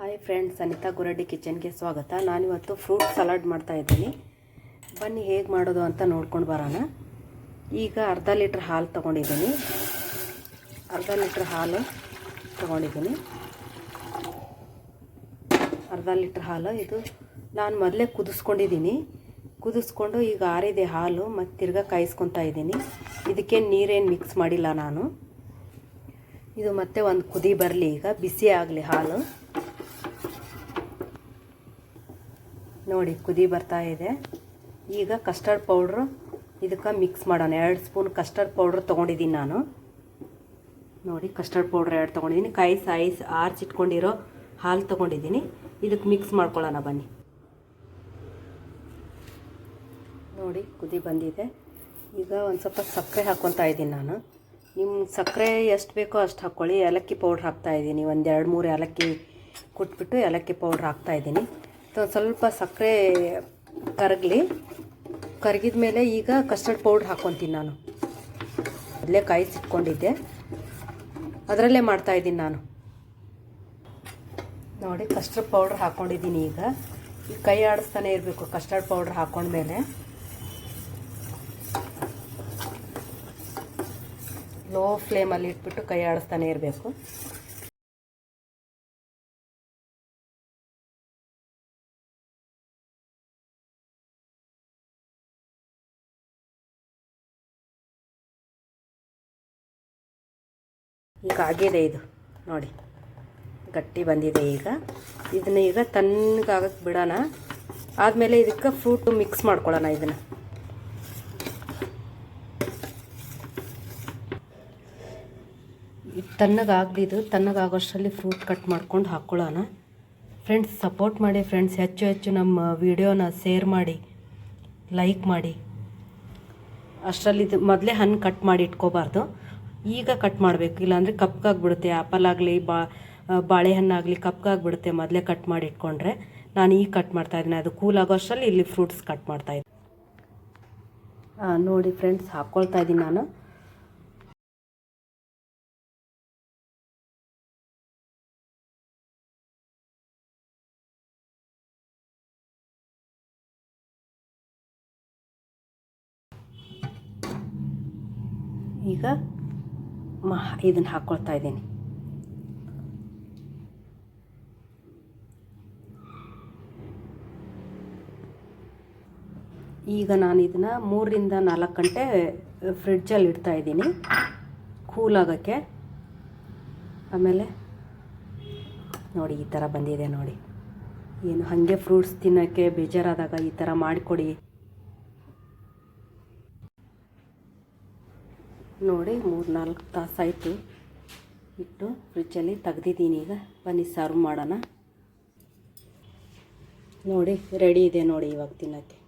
Hi friends Anita Guraddi ಕಿಚನ್ಗೆ ಸ್ವಾಗತ. ನಾನಿವತ್ತು ಫ್ರೂಟ್ ಸಲಾಡ್ ಮಾಡ್ತಾ ಇದ್ದೀನಿ. ಬನ್ನಿ ಹೇಗೆ ಮಾಡೋದು ಅಂತ ನೋಡ್ಕೊಂಡು ಬರೋಣ. ಈಗ ಅರ್ಧ ಲೀಟ್ರ್ ಹಾಲು ತೊಗೊಂಡಿದ್ದೀನಿ. ಅರ್ಧ ಲೀಟ್ರ್ ಹಾಲು ತೊಗೊಂಡಿದ್ದೀನಿ. ಅರ್ಧ ಲೀಟ್ರ್ ಹಾಲು, ಇದು ನಾನು ಮೊದಲೇ ಕುದಿಸ್ಕೊಂಡಿದ್ದೀನಿ. ಕುದಿಸ್ಕೊಂಡು ಈಗ ಆರಿದೆ ಹಾಲು, ಮತ್ತು ತಿರ್ಗಾ ಕಾಯಿಸ್ಕೊತಾ ಇದ್ದೀನಿ. ಇದಕ್ಕೆ ನೀರೇನು ಮಿಕ್ಸ್ ಮಾಡಿಲ್ಲ ನಾನು. ಇದು ಮತ್ತೆ ಒಂದು ಕುದಿ ಬರಲಿ ಈಗ, ಬಿಸಿ ಆಗಲಿ ಹಾಲು. ನೋಡಿ, ಕುದಿ ಬರ್ತಾ ಇದೆ. ಈಗ ಕಸ್ಟರ್ಡ್ ಪೌಡ್ರು ಇದಕ್ಕೆ ಮಿಕ್ಸ್ ಮಾಡೋಣ. ಎರಡು ಸ್ಪೂನ್ ಕಸ್ಟರ್ಡ್ ಪೌಡ್ರ್ ತೊಗೊಂಡಿದ್ದೀನಿ ನಾನು. ನೋಡಿ ಕಸ್ಟರ್ಡ್ ಪೌಡ್ರ್ ಎರಡು ತೊಗೊಂಡಿದ್ದೀನಿ. ಕಾಯಿ ಸಾಯಿಸ್ ಆರಿಸಿಟ್ಕೊಂಡಿರೋ ಹಾಲು ತೊಗೊಂಡಿದ್ದೀನಿ. ಇದಕ್ಕೆ ಮಿಕ್ಸ್ ಮಾಡ್ಕೊಳ್ಳೋಣ ಬನ್ನಿ. ನೋಡಿ, ಕುದಿ ಬಂದಿದೆ. ಈಗ ಒಂದು ಸ್ವಲ್ಪ ಸಕ್ಕರೆ ಹಾಕ್ಕೊತಾ ಇದ್ದೀನಿ ನಾನು. ನಿಮ್ಮ ಸಕ್ಕರೆ ಎಷ್ಟು ಬೇಕೋ ಅಷ್ಟು ಹಾಕ್ಕೊಳ್ಳಿ ಏಲಕ್ಕಿ ಪೌಡ್ರ್ ಹಾಕ್ತಾಯಿದ್ದೀನಿ ಒಂದು ಎರಡು ಮೂರು ಏಲಕ್ಕಿ ಕುಟ್ಬಿಟ್ಟು ಏಲಕ್ಕಿ ಪೌಡ್ರ್ ಹಾಕ್ತಾಯಿದ್ದೀನಿ ಸ್ವಲ್ಪ ಸಕ್ಕರೆ ಕರಗಲಿ. ಕರಗಿದ ಮೇಲೆ ಈಗ ಕಸ್ಟರ್ಡ್ ಪೌಡ್ರ್ ಹಾಕ್ಕೊತೀನಿ ನಾನು. ಮೊದಲೇ ಕಾಯಿಸಿಟ್ಕೊಂಡಿದ್ದೆ ಅದರಲ್ಲೇ ಮಾಡ್ತಾಯಿದ್ದೀನಿ ನಾನು. ನೋಡಿ ಕಸ್ಟರ್ಡ್ ಪೌಡ್ರ್ ಹಾಕ್ಕೊಂಡಿದ್ದೀನಿ ಈಗ. ಈಗ ಕೈ ಆಡಿಸ್ತಾನೆ ಇರಬೇಕು ಕಸ್ಟರ್ಡ್ ಪೌಡ್ರ್ ಹಾಕ್ಕೊಂಡ್ಮೇಲೆ ಲೋ ಫ್ಲೇಮಲ್ಲಿ ಇಟ್ಬಿಟ್ಟು ಕೈ ಆಡಿಸ್ತಾನೆ ಇರಬೇಕು. ಈಗ ಆಗಿದೆ ಇದು. ನೋಡಿ, ಗಟ್ಟಿ ಬಂದಿದೆ ಈಗ. ಇದನ್ನ ಈಗ ತಣ್ಣಗಾಗಕ್ಕೆ ಬಿಡೋಣ. ಆದಮೇಲೆ ಇದಕ್ಕೆ ಫ್ರೂಟು ಮಿಕ್ಸ್ ಮಾಡ್ಕೊಳ್ಳೋಣ ಇದನ್ನು. ತಣ್ಣಗಾಗ್ದಿದ್ದು, ತಣ್ಣಗಾಗೋಷ್ಟರಲ್ಲಿ ಫ್ರೂಟ್ ಕಟ್ ಮಾಡ್ಕೊಂಡು ಹಾಕ್ಕೊಳ್ಳೋಣ ಫ್ರೆಂಡ್ಸ್ ಸಪೋರ್ಟ್ ಮಾಡಿ ಫ್ರೆಂಡ್ಸ್ ಹೆಚ್ಚು ಹೆಚ್ಚು ನಮ್ಮ ವಿಡಿಯೋನ ಶೇರ್ ಮಾಡಿ ಲೈಕ್ ಮಾಡಿ. ಅಷ್ಟರಲ್ಲಿ ಮೊದಲೇ ಹಣ್ಣು ಕಟ್ ಮಾಡಿ ಇಟ್ಕೋಬಾರ್ದು. ಈಗ ಕಟ್ ಮಾಡಬೇಕು. ಇಲ್ಲಾಂದರೆ ಕಪ್ಗಾಗ್ಬಿಡುತ್ತೆ ಆ್ಯಪಲ್ ಆಗಲಿ, ಬಾ ಬಾಳೆಹಣ್ಣಾಗಲಿ ಕಪ್ಗಾಗ್ಬಿಡುತ್ತೆ ಮೊದಲೇ ಕಟ್ ಮಾಡಿ ಇಟ್ಕೊಂಡ್ರೆ. ನಾನು ಈಗ ಕಟ್ ಮಾಡ್ತಾ ಇದ್ದೀನಿ. ಅದು ಕೂಲ್ ಆಗೋ ಅಷ್ಟರಲ್ಲಿ ಇಲ್ಲಿ ಫ್ರೂಟ್ಸ್ ಕಟ್ ಮಾಡ್ತಾ ಇದ್ದೀನಿ. ನೋಡಿ ಫ್ರೆಂಡ್ಸ್ ಹಾಕ್ಕೊಳ್ತಾ ಇದ್ದೀನಿ ನಾನು. ಈಗ ಮ ಇದನ್ನು ಹಾಕ್ಕೊಳ್ತಾ ಇದ್ದೀನಿ. ಈಗ ನಾನು ಇದನ್ನು ಮೂರರಿಂದ ನಾಲ್ಕು ಗಂಟೆ ಫ್ರಿಡ್ಜಲ್ಲಿ ಇಡ್ತಾ ಇದ್ದೀನಿ. ಕೂಲ್ ಆಗೋಕ್ಕೆ. ಆಮೇಲೆ, ನೋಡಿ, ಈ ಥರ ಬಂದಿದೆ ನೋಡಿ. ಏನು, ಹಾಗೆ ಫ್ರೂಟ್ಸ್ ತಿನ್ನೋಕ್ಕೆ ಬೇಜಾರಾದಾಗ ಈ ಥರ ಮಾಡಿಕೊಡಿ. ನೋಡಿ ಮೂರು ನಾಲ್ಕು ತಾಸಾಯಿತು ಇಟ್ಟು ಫ್ರಿಜ್ಜಲ್ಲಿ ತೆಗ್ದಿದ್ದೀನಿ ಈಗ. ಬನ್ನಿ ಸರ್ವ್ ಮಾಡೋಣ. ನೋಡಿ ರೆಡಿ ಇದೆ ನೋಡಿ ಇವಾಗ ತಿನ್ನೋಕ್ಕೆ.